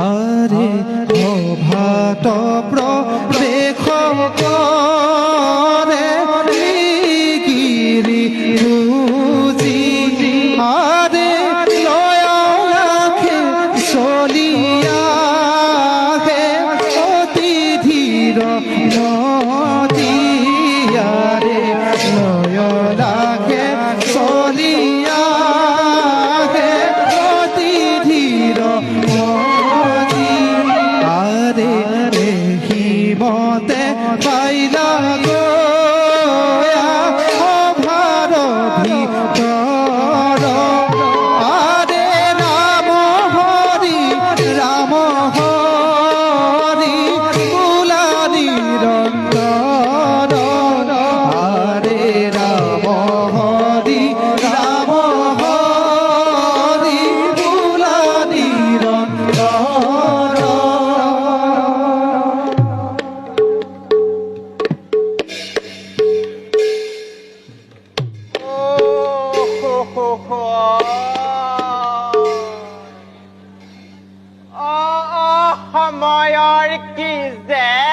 আরে ভাত প্র হিমতে পাইলা গো। ho ho ah ah ah, ah, ah, ah, ah, ah, ah, ah, ah,